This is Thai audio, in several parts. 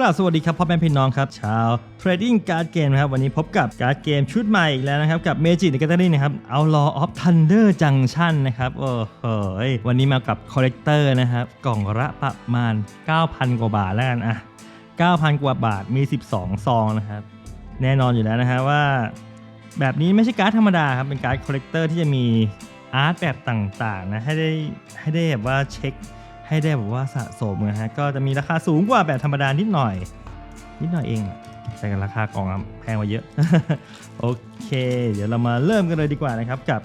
กล่าวสวัสดีครับพ่อแม่พี่น้องครับชาว Trading Card Game นะครับวันนี้พบกับการ์ดเกมชุดใหม่อีกแล้วนะครับกับ Magic the Gathering นะครับ Outlaw of Thunder Junction นะครับโอ้โหวันนี้มากับ Collector นะครับ กล่องละประมาณ 9,000 กว่าบาทแล้วกันอะ9,000 กว่าบาทมี 12 ซองนะครับ แน่นอนอยู่แล้วนะฮะว่า แบบนี้ไม่ใช่การ์ดธรรมดาครับเป็นการ์ดคอลเลกเตอร์ที่จะมีอาร์ตแบบต่างๆนะให้ได้ให้ได้แบบว่าเช็ค ให้ได้แบบว่าสะสมนะฮะก็จะมีราคาสูงกว่าแบบธรรมดานิดหน่อย นิดหน่อยเอง แต่กันราคากล่องแพงกว่าเยอะ โอเค เดี๋ยวเรามาเริ่มกันเลยดีกว่านะครับกับ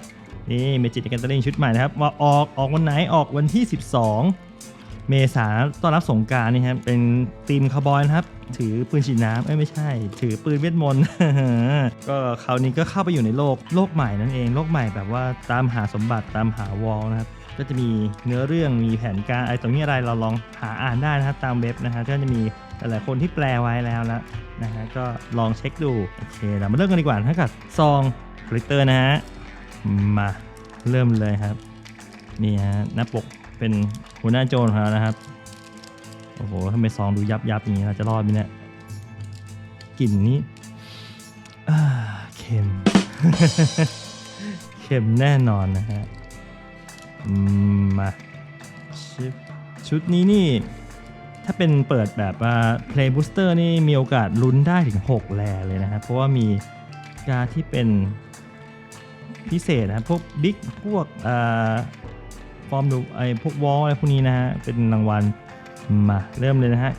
นี่เมจิกแกนเตอร์ชุดใหม่นะครับว่าออกออกวันไหนออกวันที่ 12 เมษาต้อนรับสงการนี่ครับเป็นทีมคาร์บอยนะครับ ถือปืนฉีดน้ำเอ้ยไม่ใช่ ถือปืนเวทมนต์ก็คราวนี้ก็เข้าไปอยู่ในโลกโลกใหม่นั่นเอง โลกใหม่แบบว่าตามหาสมบัติตามหาวอลนะครับ ก็จะมีเนื้อเรื่องมีแผนการอะไรตรงนี้อะไรเราลองหาอ่านได้นะครับตามเว็บนะฮะก็จะมีหลายๆคนที่แปลไว้แล้วนะนะฮะก็ลองเช็คดูโอเคเรามาเริ่มกันดีกว่าถ้ากับซองคลิเตอร์นะฮะมาเริ่มเลยครับนี่ฮะหน้าปกเป็นหัวหน้าโจรของเรานะครับโอ้โหทำไมซองดูยับยับอย่างนี้เราจะรอดไหมเนี่ยกลิ่นนี้อ่าเค็ม เค็มแน่นอนนะฮะ มาชุดชุดนี้นี่ ถ้าเป็นเปิดแบบว่า Play Booster นี่มีโอกาสลุ้นได้ถึง 6 แลเลยนะครับ เพราะว่ามีการที่เป็นพิเศษนะพวกบิ๊กพวกอ่าฟอร์มดูไอพวกวอลอะไรพวกนี้นะฮะ เป็นรางวัลมาเริ่มเลยนะฮะ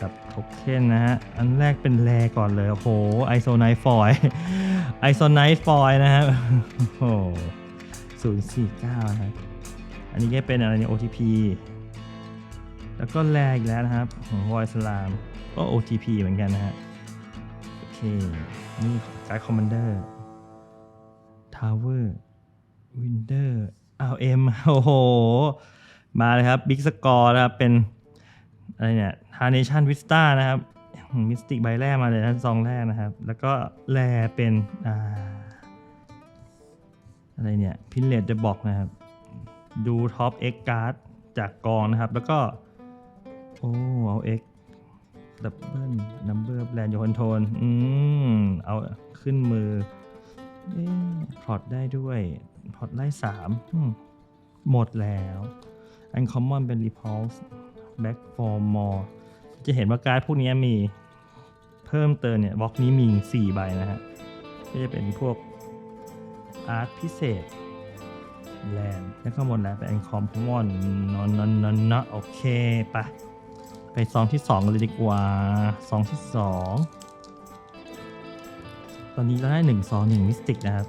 กับโทเค็นนะฮะ อันแรกเป็นแรก่อนเลย โอ้โหไอโซไนฟอยไอโซไนฟอยนะฮะโอ้โหศูนย์สี่เก้านะครับ อันนี้ก็เป็นอะไรเนี่ย OTP แล้วก็แรอีกแล้วนะครับของวอยสลามก็ OTP เหมือนกันนะฮะโอเค นี่การ์ดคอมมานเดอร์ทาวเวอร์วินเดอร์อาเอ็มโอ้โห มาเลยครับบิ๊กสกอร์นะครับ เป็นอะไรเนี่ยทาร์เนชั่นวิสต้านะครับมิสติกใบแรกมาเลยนะซองแรกนะครับ แล้วก็แรเป็น อ่า อะไรเนี่ย พินเลดเดบอกนะครับ ดูท็อปเอ็กการ์ดจากกองนะครับ แล้วก็ โอ้เอาเอ็กดับเบิลนัมเบอร์แบรนด์โยคอนโทน อืม เอาขึ้นมือเอ๊พอตได้ด้วย พอตไล่สามหมดแล้ว Uncommon เป็น Repulse Back for more จะเห็นว่าการ์ดพวกนี้มีเพิ่มเติมเนี่ยบล็อกนี้มี 4 ใบนะฮะก็จะเป็นพวกอาร์ตพิเศษ แลนด์แล้วก็หมดแล้วเป็น Uncommon นอนนอนนอนนอนโอเคไปะไปซองที่2กันเลยดีกว่าซองที่2ตอนนี้เราได้1 2 1มิสติกนะครับ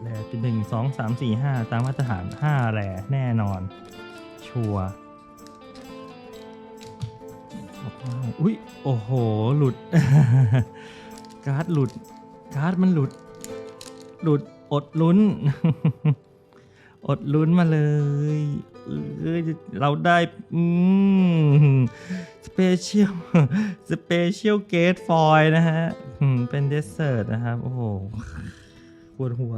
แร่เป็นหนึ่งสองสามสี่ห้าตามมาตรฐานห้าแร่แน่นอน ชัวร์อุ้ยโอ้โห หลุด การ์ดหลุด การ์ดมันหลุด หลุดอดลุ้น อดลุ้นมาเลยเอ้ยเราได้อืมสเปเชียลสเปเชียลเกตฟอยนะฮะเป็นเดสเซอร์นะครับ โอ้โหปวดหัว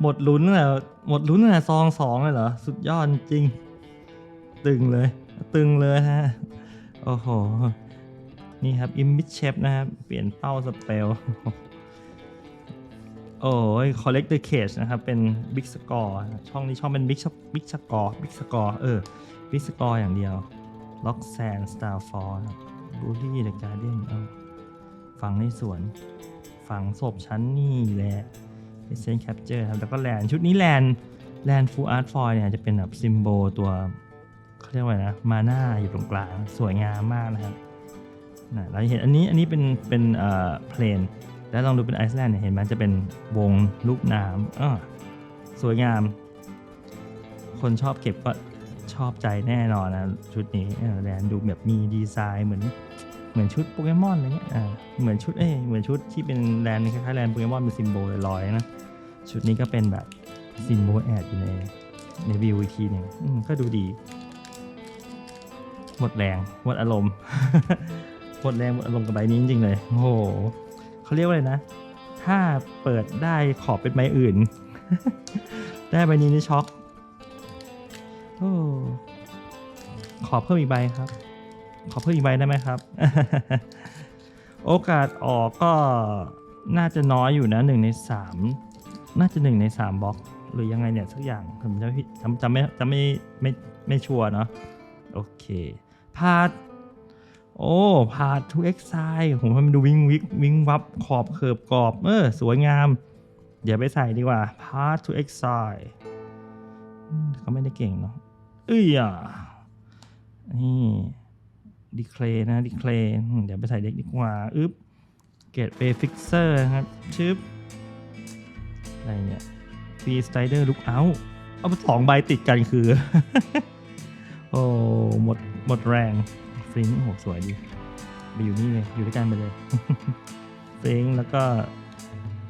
หมดลุ้นเลยหมดลุ้นเลยซองสองเลยเหรอ สุดยอดจริง ตึงเลย ตึงเลยฮะ โอ้โห นี่ครับ อิมมิชเชฟนะครับ เปลี่ยนเป้าสเปล โอ้ย collect the cage นะครับ เป็น big score ช่องนี้ช่องเป็น big big score big score เออ big score อย่างเดียว lock sand star fall bully the guardian เอาฟังในสวน ฝังศพชั้นนี่แหละเอเซนแคปเจอร์ครับ แล้วก็แลนชุดนี้แลนแลนฟูอาร์ตฟอยเนี่ยจะเป็นแบบซิมโบลตัวเขาเรียกว่าไรนะ มาหน้าอยู่ตรงกลาง สวยงามมากนะครับนะเราจะเห็นอันนี้อันนี้เป็นเป็นเอ่อเพลน แล้วลองดูเป็นไอซ์แลนด์เนี่ยเห็นมันจะเป็นวงลูกน้ำอ่าสวยงาม คนชอบเก็บก็ชอบใจแน่นอนนะชุดนี้แลนดูแบบมีดีไซน์เหมือนเหมือนชุดโปเกมอนอะไรเงี้ยอ่าเหมือนชุดเอ้ยเหมือนชุดที่เป็นแลนด์คล้ายๆแลนด์โปเกมอนเป็นซิมโบลลอยๆนะชุดนี้ก็เป็นแบบซิมโบลแอดอยู่ในในวิวอีกทีหนึ่งก็ดูดี หมดแรงหมดอารมณ์ หมดแรงหมดอารมณ์กับใบนี้จริงๆเลย โอ้โห เขาเรียกว่าอะไรนะ ถ้าเปิดได้ขอเป็นใบอื่น ได้ใบนี้นี่ช็อกโอ้ขอเพิ่มอีกใบครับ ขอเพิ่มอีกใบได้ไหมครับ โอกาสออกก็น่าจะน้อยอยู่นะหนึ่งในสามน่าจะหนึ่งในสามบล็อก หรือยังไงเนี่ยสักอย่างผมจะไม่จำจำไม่จำไม่ไม่ไม่ชัวร์เนาะโอเคพาด โอ้พาทูเอ็กไซผมให้มันดูวิงวิกวิงวับขอบเขิบกรอบ เออ สวยงาม เดี๋ยวไปใส่ดีกว่าพาทูเอ็กไซเขาไม่ได้เก่งเนาะเอ้ยอะนี่ดีเคลนะดีเคลเดี๋ยวไปใส่เด็กดีกว่าอึ๊บเกตเ a ฟิกเซอร์ครับชึบอะไรเนี่ยฟรีสไตเดอร์ลุกเอาเอามาสองใบติดกันคือ โอ้หมดหมดแรง ฟริงโอ้โหสวยดีไปอยู่นี่เลยอยู่ด้วยกันไปเลยฟริงแล้วก็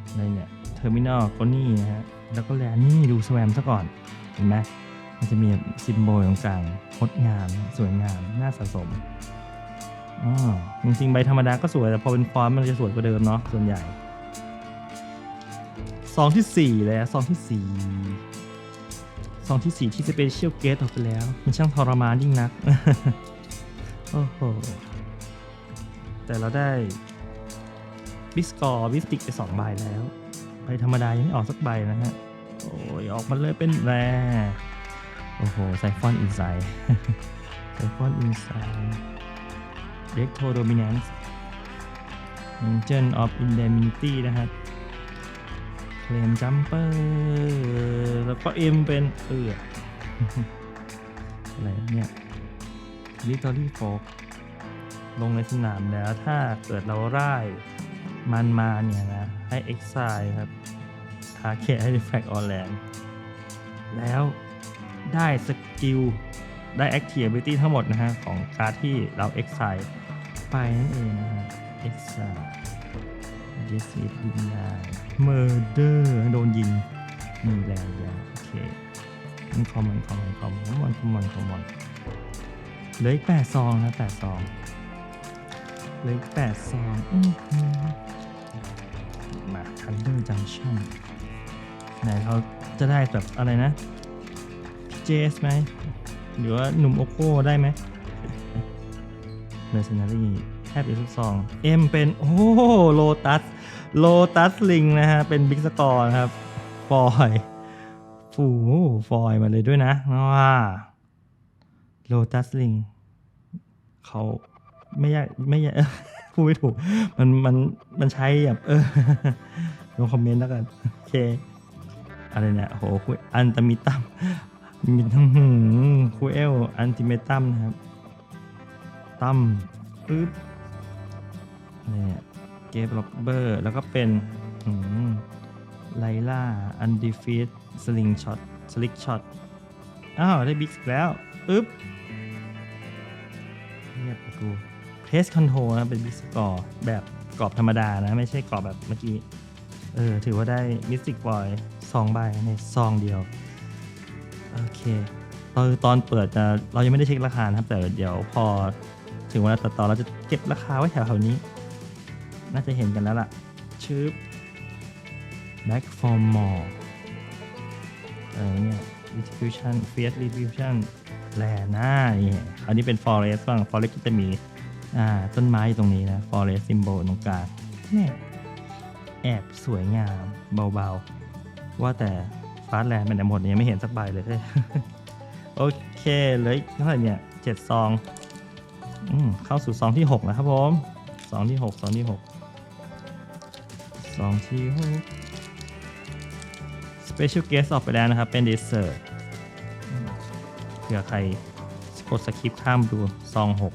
อะไรเนี่ยเทอร์มินอลก็นี่นะฮะแล้วก็แลนี่ดูสแวมซะก่อนเห็นไหมมันจะมีซิมโบลตรงกลางงดงามสวยงามน่าสะสมอ๋อจริงๆใบธรรมดาก็สวยแต่พอเป็นฟอนต์มันจะสวยกว่าเดิมเนาะส่วนใหญ่ซองที่สี่แล้วซองที่สี่ซองที่สี่ที่สเปเชียลเกตออกไปแล้ว มันช่างทรมานยิ่งนัก โอ้โห แต่เราได้บิสกอร์บิสติกไปสองใบแล้ว ใบธรรมดายังไม่ออกสักใบนะฮะ โอ้ย ออกมาเลยเป็นแรโอ้โห ไซฟอนอินไซไซฟอนอินไซเด็กโทโดมิ n น n ซ์ Angel of Indemnity นะครับเคลมจัมเปอร์แล้วก็เอ็มเป็นเอืออะไรเนี่ย ลิตอรี่โฟกลงในสนามแล้วถ้าเกิดเราร่มันมาเนี่ยนะ ให้เอ็กซายครับทาเคให้แฟกออแลนแล้วได้สกิล ได้แอคทีฟบิตี้ทั้งหมดนะฮะ ของการดที่เราเอ็กซายไปนั่นเองนะฮะเอ็กซายเจสซี่ดินได้เมอร์เดอร์โดนยิงมีแรงยาโอเคมันคอมมันคอมมันคอมมันคอมมันคอมมัน เหลืออีกแปดซองนะแปดซองเหลืออีกแปดซองอมาทันเดอร์จังชั่นไหนเราจะได้แบบอะไรนะพีเจสไหมหรือว่าหนุ่มโอโก้ได้ไหมเมอร์เซนารีแทบจะทุกซองเอ็มเป็น โอ้โลตัสโลตัสลิงนะฮะ เป็นบิ๊กสกอร์นะครับ ฟอยฟูฟอยมาเลยด้วยนะว่า โลตัสลิงเขาไม่ยากไม่ยากพูดไม่ถูก มันมันมันใช้แบบเออลงคอมเมนต์แล้วกัน โอเค อะไรเนี่ยโหคุยอันตมิตัมมีทั้งหืมคุเอลอันติเมตัมนะครับตั้มปึ๊บอะไรเนี่ยเกฟล็อบเบอร์แล้วก็เป็นหืมไลล่าอันดิฟิตสลิงช็อตสลิกช็อต อ้าวได้บิ๊กแล้วปึ๊บเงียบประตูเทสคอนโทรนะเป็นบิ๊กสกอร์แบบกรอบธรรมดานะ ไม่ใช่กรอบแบบเมื่อกี้ เออ ถือว่าได้มิสติกบอยสองใบในซองเดียว โอเคตอนตอนเปิดจะเรายังไม่ได้เช็คราคานะครับ แต่เดี๋ยวพอถึงเวลาตัดต่อเราจะเก็บราคาไว้แถวๆนี้ น่าจะเห็นกันแล้วล่ะ ชืบ back for more เออเนี่ย distribution fierce distribution แลหน้านี่อันนี้เป็น forest บ้าง forest ก็จะมีอ่าต้นไม้ตรงนี้นะ forest symbol ตรงกลางเนี่ยแอบสวยงามเบาๆ ว่าแต่ฟาสแลนด์มันหมดเนี่ยยังไม่เห็นสักใบเลย โอเคเลยเท่าไหร่เนี่ยเจ็ดซองอืมเข้าสู่ซองที่หกแล้วครับผมซองที่หกซองที่หกซองที่หก Special Guest ออกไปแล้วนะครับ เป็น Dessert อืม เผื่อใครกดสคริปต์ข้ามดูซองหก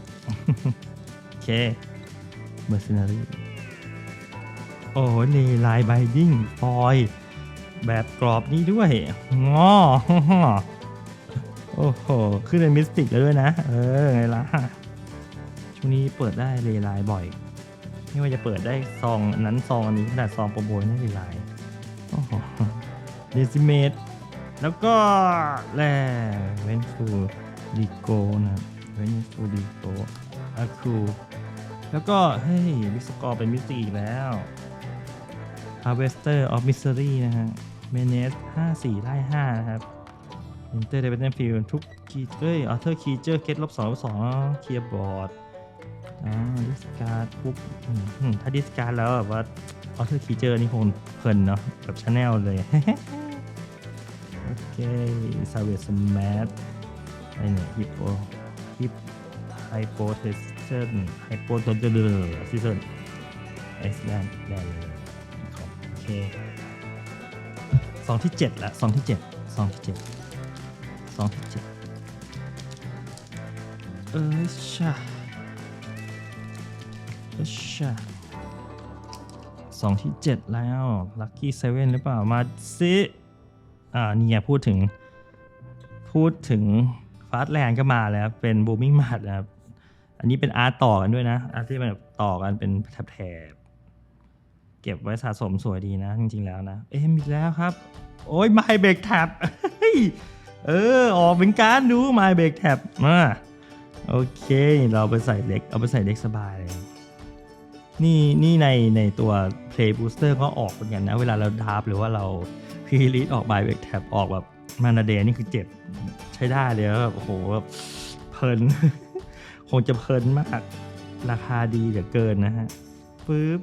โอเค Mercenary โอ้โหนี่ลายไบดิ้งฟอยแบบกรอบนี้ด้วยงอโอ้โห ขึ้นเป็นมิสติกแล้วด้วยนะ เออ ไงล่ะ ช่วงนี้เปิดได้เลไลบ่อย ไม่ว่าจะเปิดได้ซองนั้นซองอันนี้ขนาดซองโปรโบยได้เลไลโอ้โหเดซิเมต แล้วก็แร่เวนฟูดิโกนะเวนฟูดิโกอะคูแล้วก็เฮ้ยมิสกอร์เป็นมิสตีอีกแล้ว Harvester of Misery นะฮะ m e n e s 54 ไล่ 5 นะครับ Enter the Battlefield ทุกคีเอ้ย Author Creature Get ลบ2ลบ2เคลียร์บอร์ดอ่าดิสการ์ดปุ๊บถ้าดิสการ์ดแล้วแบบว่าออเทอร์คีเจอร์นี่คงเพลินเนาะแบบชาแนลเลย ซาเวสแมทอะไรเนี่ยฮิปโปฮิปไฮโปเทสเซนไฮโปโตเดอร์ซิเซนเอสแลนแลนเลยโอเคสองที่เจ็ดละสองที่เจ็ดสองที่เจ็ดสองที่เจ็ดเออชาเออชาสองที่เจ็ดแล้วลัคกี้เซเว่นหรือเปล่ามาซิ เนี่ยพูดถึงพูดถึงฟาสแลนด์ก็มาแล้วเป็นบูมิ่งมาร์นะครับ อันนี้เป็นอาร์ตต่อกันด้วยนะ อาร์ตที่มันแบบต่อกันเป็นแถบเก็บไว้สะสมสวยดีนะ จริงๆแล้วนะ เอ๊ะมีอีกแล้วครับ โอ้ยไมเบรกแท็บเออ ออกเป็นการดูไมเบรกแท็บมาโอเค เราไปใส่เล็ก เอาไปใส่เล็กสบายเลยนี่นี่ในในตัว Play Booster ก็ออกเหมือนกันนะ เวลาเราดาบหรือว่าเรา พีลิสออกบายเบรกแท็บออกแบบมานาเดนี่คือเจ็บใช้ได้เลยแล้วแบบโอ้โหแบบเพลิน คงจะเพลินมาก ราคาดีเหลือเกินนะฮะปึ๊บ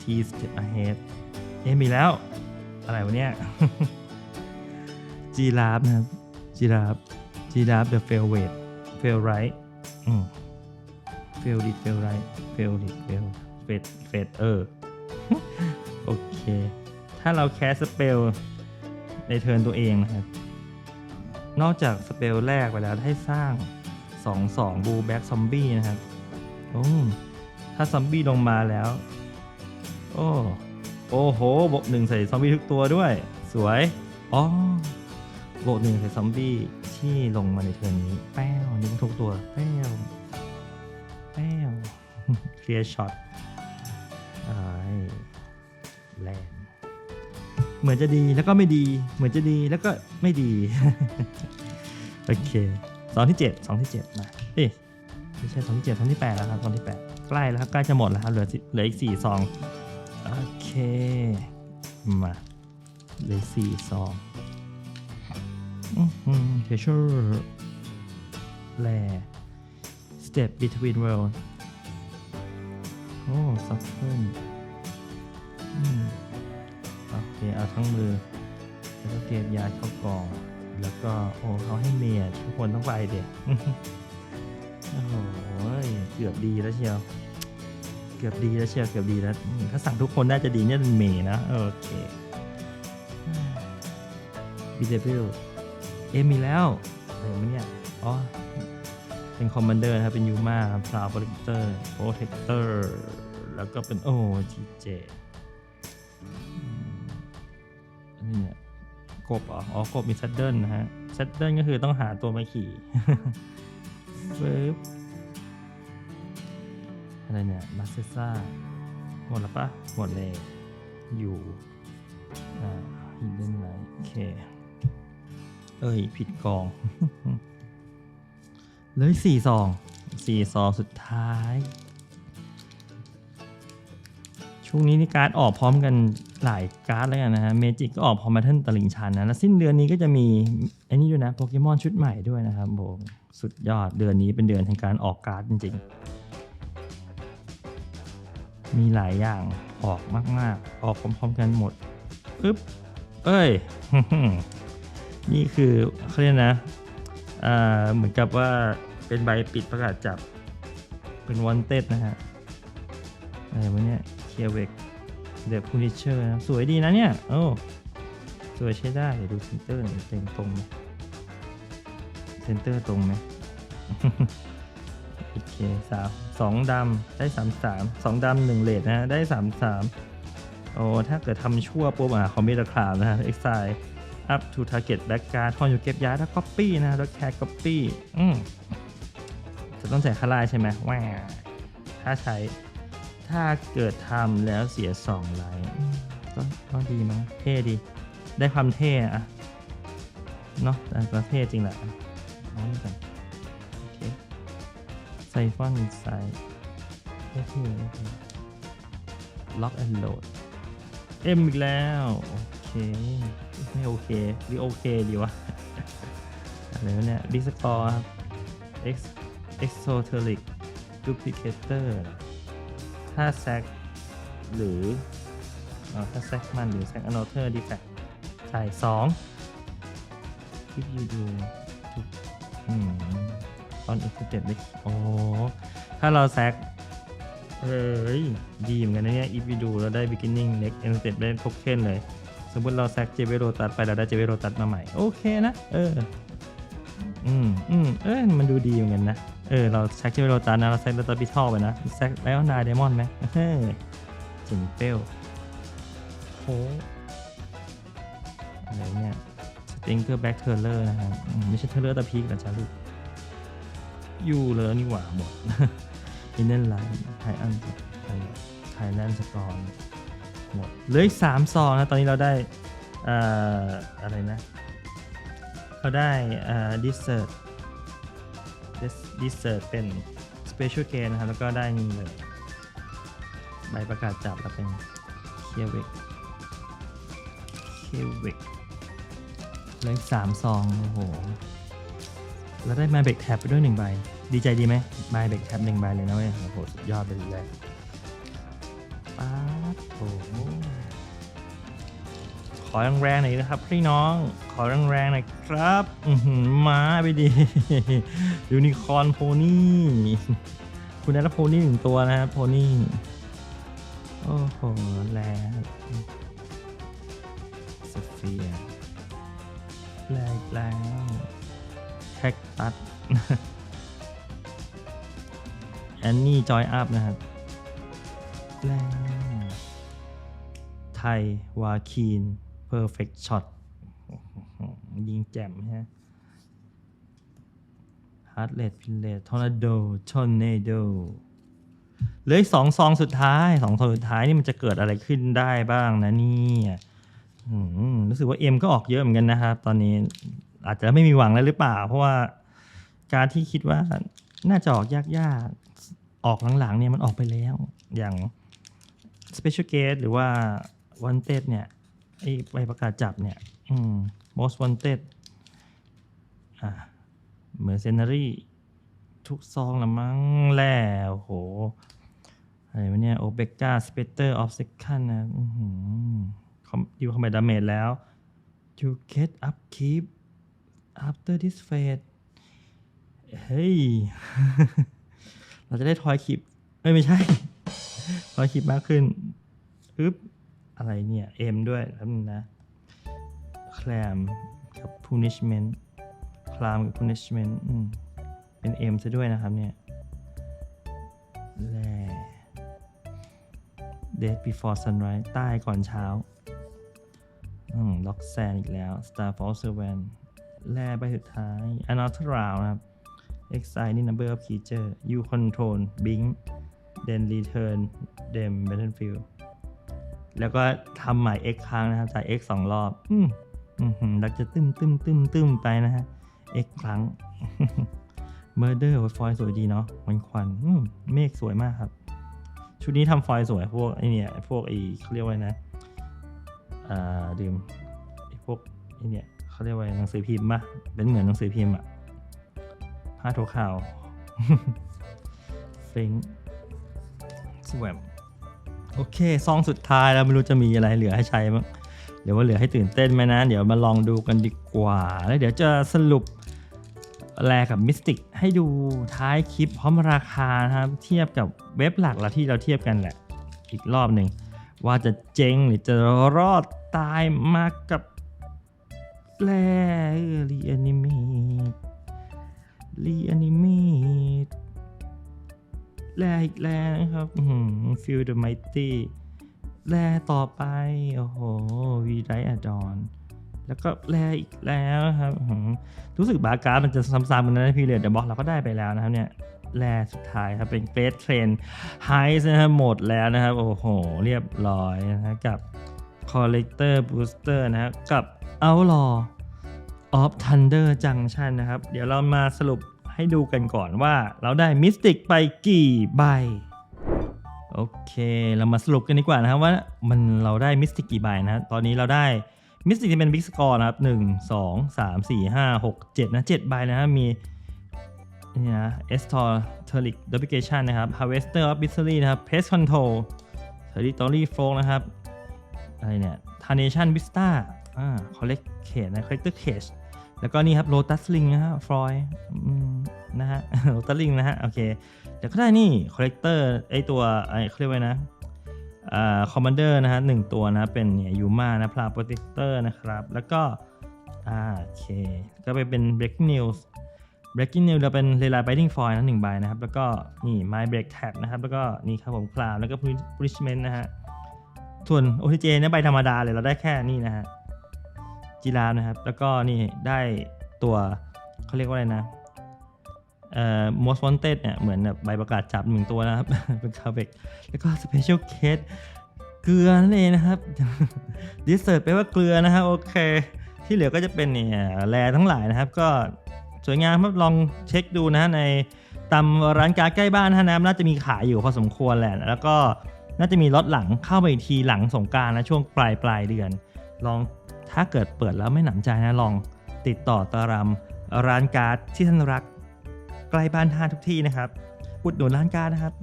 T step ahead เอ๊มีแล้ว อะไรวะเนี่ยจีราฟนะครับจีราฟจีราฟ the fail weight fail right อืม fail it fail right fail it fail fail fail เออ โอเค ถ้าเราแคสสเปลในเทิร์นตัวเองนะครับ นอกจากสเปลแรกไปแล้วให้สร้าง 2 2บูแบ็กซอมบี้นะครับ โอ้ถ้าซอมบี้ลงมาแล้ว โอ้โอ้โหบวกหนึ่งใส่ซอมบี้ทุกตัวด้วย สวย อ๋อบวกหนึ่งใส่ซอมบี้ที่ลงมาในเทิร์นนี้ แป้วนี่ทุกตัว แป้วแป้วเคลียร์ช็อตไอ้แรง เหมือนจะดีแล้วก็ไม่ดี เหมือนจะดีแล้วก็ไม่ดี โอเคสองที่เจ็ดสองที่เจ็ดมาเอ้ยไม่ใช่สองที่เจ็ดสองที่แปดแล้วครับสองที่แปดใกล้แล้วครับใกล้จะหมดแล้วครับเหลือเหลืออีกสี่ซองโอเคมาเหลือสี่ซองเทเชอร์แล step between world โอ้ซัฟเฟิล โอเคเอาทั้งมือ แล้วก็เตรียมยาเข้ากล่อง แล้วก็โอ้เขาให้เมียทุกคนต้องไปเด็โอ้โหเกือบดีแล้วเชียว เกือบดีแล้วเชียวเกือบดีแล้ว ถ้าสั่งทุกคนน่าจะดีเนี่ยเป็นเมยนะโอเคบีเดบิลเอมีแล้วอะไรวะเนี่ยอ๋อเป็นคอมมานเดอร์นะครับเป็นยูมาพลาวโปรเทคเตอร์โปรเทคเตอร์แล้วก็เป็นโอ้จีเจ นี่กบเหรออ๋อกบมีซัดเดิลนะฮะซัดเดิลก็คือต้องหาตัวมาขี่ปึ๊บอะไรเนี่ยมาเซซ่าหมดแล้วปะหมดเลยอยู่อ่าฮิดเด้นไลท์โอเค เอ้ย ผิดกองเลยสี่ซองสี่ซองสุดท้าย ช่วงนี้นี่การออกพร้อมกัน หลายการ์ดแล้วกันนะฮะเมจิกก็ออกพอมมาท่านตลิงชันนะแล้วสิ้นเดือนนี้ก็จะมีไอ้นี่ด้วยนะโปเกมอนชุดใหม่ด้วยนะครับโบสุดยอดเดือนนี้เป็นเดือนแห่งการออกการ์ดจริง ๆ มีหลายอย่างออกมาก ๆ ออกพร้อมๆกันหมดปึ๊บเอ้ย นี่คือเขาเรียกนะอ่าเหมือนกับว่าเป็นใบปิดประกาศจับเป็นวันเต็ดนะฮะอะไรวะเนี่ยเคียเวก เดอะพูนิเชอร์นะสวยดีนะเนี่ย โอ้ สวยใช้ได้เดี๋ยวดูเซนเตอร์หน่อยเต็มตรงไหมเซนเตอร์ตรงไหมโอเคสามสองดำได้สามสามสองดำหนึ่งเลดนะฮะ ได้สามสามโอ้ถ้าเกิดทำชั่วปุ๊บอะคอมมิตคลาวนะฮะเอ็กไซ up to target back card ทอนอยู่เก็บย้ายถ้า copy นะแล้วแค่ copy อืมจะต้องใส่คาร่าใช่ไหมว้าถ้าใช้ ถ้าเกิดทำแล้วเสีย2ไลท์อืมก็ก็ดีมั้งเท่ดี ได้ความเท่อะเนาะแต่ก็เท่จริงแหละเอานี่ก่อนโอเคไซฟอนใส่เคโอเคล็อกแอนด์โหลดเอ็มอีกแล้ว โอเค ไม่โอเคหรือโอเคดีวะอะไรวะเนี่ยดิสกอร์ครับ Ex Exoteric duplicator ถ้าแซกหรืออถ้าแซกมันหรือแซก another defect ใส่สอง if you do อืมตอน extended เล็กโอ้ถ้าเราแซกเฮ้ย ดีเหมือนกันนะเนี่ย if you do เราได้ beginning next extended ได้ token เลย สมมติเราแซกเจเวโรตัดไป เราได้เจเวโรตัดมาใหม่ โอเคนะ เออ อืม อืม เอ้ยมันดูดีเหมือนกันนะ เออ เราแซกเจเวโรตัดนะ เราแซกดัตบิทอลไปนะ แซกไลออนไดเดมอนไหมเฮ้ยจิงเปลโอ้อะไรเนี่ยสติงเกอร์แบ็กเทอร์เลอร์นะครับอืมไม่ใช่เทอร์เลอร์ตะพีกนะจ๊ะลูกยูเลยนี่หว่าหมดอินเนอร์ไลน์ไทอันไทยแลนด์สกอร์หมดเหลืออีกสามซองนะตอนนี้เราได้อ่ออะไรนะ เราได้อ่อดิเซอร์ ดิเซอร์เป็น Special Gain นะครับ แล้วก็ได้นี่เลยใบประกาศจับแล้วเป็นเคียวเวกเคียวเวกเลืออีกสามซองโอ้โห แล้วได้มาเบรกแท็บไปด้วยหนึ่งใบ ดีใจดีไหมมาเบรกแท็บหนึ่งใบเลยนะเว้ย โอ้โห สุดยอดไปเลยป๊าดโอ้โห อแรงๆหน่อยนะครับพี่น้อง ขอแรงๆหน่อยครับ อืมาไปดียูนิคอร์นโพนี่ คุณได้รับโพนี่หนึ่งตัวนะครับโพนี่ โอ้โหแล้วสเฟียแรงแล้วแคคตัสแอนนี่จอยอัพนะครับแรงไทยวาคีน เพอร์เฟกต์ช็อตยิงแจ่มฮะฮาร์ดเลดพินเลดทอร์นาโดชอนเนโดเหลืออีกสองซองสุดท้ายสองซองสุดท้ายนี่มันจะเกิดอะไรขึ้นได้บ้างนะนี่รู้สึกว่าเอ็มก็ออกเยอะเหมือนกันนะครับ ตอนนี้อาจจะไม่มีหวังแล้วหรือเปล่า เพราะว่าการที่คิดว่าน่าจะออกยากๆ ออกหลังๆเนี่ยมันออกไปแล้ว อย่าง Special Gate หรือว่า Wanted เนี่ย ไอ้ใบประกาศจับเนี่ย อืม Most Wanted อ่า Mercenary ทุกซองละมั้งแล้วโห อะไรวะเนี่ย โอเบก้าสเปเตอร์ออฟเซคันนะอืมดิวคอมแบทดาเมจแล้ว you get up keep after this phase เฮ้ย เราจะได้ทอยคลิปเอ้ยไม่ใช่ ทอยคลิปมากขึ้นอึ๊บ อะไรเนี่ยเอ็มด้วยแล้วนึงนะแคลมกับ punishment คลามกับ punishment อืมเป็น M ซะด้วยนะครับเนี่ยแร่ Dead before sunrise ใต้ก่อนเช้าอืมล็อกแซนอีกแล้ว Starfall Servant แร่ใบสุดท้าย Another round นะครับ Exile นี่ number of creature you control Bing then return them battlefield แล้วก็ทำใหม่ X ครั้งนะครับจ่าย X สองรอบ อืมอืมเราจะตึมตึมตึมตึมไปนะฮะ X ครั้ง Murder ฟอยสวยดีเนาะมันควันอืมเมฆสวยมากครับ ชุดนี้ทำฟอยสวยพวกไอเนี่ยพวกไอเขาเรียกว่าไงนะอ่าดื่มไอพวกไอเนี่ยเขาเรียกว่าหนังสือพิมพ์ปะเป็นเหมือนหนังสือพิมพ์อะผ้าโถข่าวเฟงสวม โอเค ซองสุดท้ายแล้วไม่รู้จะมีอะไรเหลือให้ใช้มั้งเดี๋ยวว่าเหลือให้ตื่นเต้นไหมนะ เดี๋ยวมาลองดูกันดีกว่า แล้วเดี๋ยวจะสรุปแลกับมิสติกให้ดูท้ายคลิปพร้อมราคาครับ เทียบกับเว็บหลักละที่เราเทียบกันแหละ อีกรอบหนึ่ง ว่าจะเจ๊งหรือจะรอดตายมากับแลรีแอนิเมตรีแอนิเมต แลอีกแล้วนะครับฟิลเดอะไมตี้แลต่อไป โอ้โหวีไรอดอนแล้วก็แลอีกแล้วครับรู้สึกบาการ์มันจะซ้ำๆกันนะพี่เรียดเดอะบ็อกเราก็ได้ไปแล้วนะครับเนี่ยแลสุดท้ายครับเป็นเกรดเทรนไฮส์นะครับหมดแล้วนะครับ โอ้โห เรียบร้อยนะครับกับ Collector Booster นะครับกับ Outlaw of Thunder Junction นะครับ เดี๋ยวเรามาสรุป ให้ดูกันก่อนว่าเราได้มิสติกไปกี่ใบ โอเค เรามาสรุปกันดีกว่านะครับว่ามันเราได้มิสติกกี่ใบนะตอนนี้เราได้มิสติกที่เป็นบิ๊กสกอร์นะครับ1 2 3 4 5 6 7นะ7ใบนะครับมีนี่นะ e s t o r t e r i c Duplication นะครับ Harvester of Misery นะครับ Pest Control Territory Folk นะครับ อะไรเนี่ย Tarnation Vista อ่า Collect Cage นะ Collector Cage แล้วก็นี่ครับ Lotus Ring นะฮะ Froy อืมนะฮะ Lotus Ring นะฮะโอเคเดี๋ยวก็ได้นี่ Collector ไอตัวไอเขาเรียกว่านะอ่า Commander นะฮะหนึ่งตัวนะเป็นเนี่ยยูมานะ Pla Protector นะครับ แล้วก็อ่าโอเค ก็ไปเป็น breaking news breaking news เราเป็น reliable binding foil นะหนึ่งใบนะครับ แล้วก็นี่ my break tab นะครับ แล้วก็นี่ครับผมคลาวแล้วก็ punishment นะฮะส่วน OTJ เนี่ยใบธรรมดาเลยเราได้แค่นี่นะฮะ จีราฟนะครับ แล้วก็นี่ได้ตัวเขาเรียกว่าอะไรนะเอ่อ most wanted เนี่ยเหมือนแบบใบประกาศจับหนึ่งตัวนะครับ เป็นคาเบกแล้วก็ special case เกลือนั่นเองนะครับดิเซอร์แปลว่าเกลือนะครับโอเค ที่เหลือก็จะเป็นเนี่ยแรทั้งหลายนะครับ ก็สวยงามครับลองเช็คดูนะฮะในตามร้านกาใกล้บ้านนะน้ำน่าจะมีขายอยู่พอสมควรแหละ แล้วก็น่าจะมีล็อตหลังเข้าไปอีกทีหลังสงการนะช่วงปลายปลายเดือน ลอง ถ้าเกิดเปิดแล้วไม่หนำใจนะลองติดต่อตารามร้านการ์ดที่ท่านรัก ใกล้บ้านท่านทุกที่นะครับ อุดหนุนร้านการ์ดนะครับ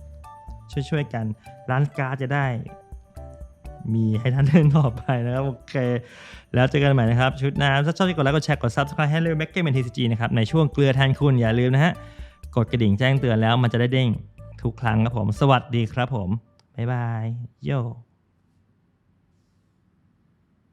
ช่วยๆกันร้านการ์ดจะได้ มีให้ท่านเล่นต่อไปนะครับ โอเค แล้วเจอกันใหม่นะครับ ชุดน้ำถ้าชอบที่กดไลค์กดแชร์กด subscribe ให้เร็วแม็กเกมเป็นทีซีจีนะครับ ในช่วงเกลือแทนคุณอย่าลืมนะฮะกดกระดิ่งแจ้งเตือนแล้วมันจะได้เด้งทุกครั้งครับผม สวัสดีครับผมบ๊ายบายโย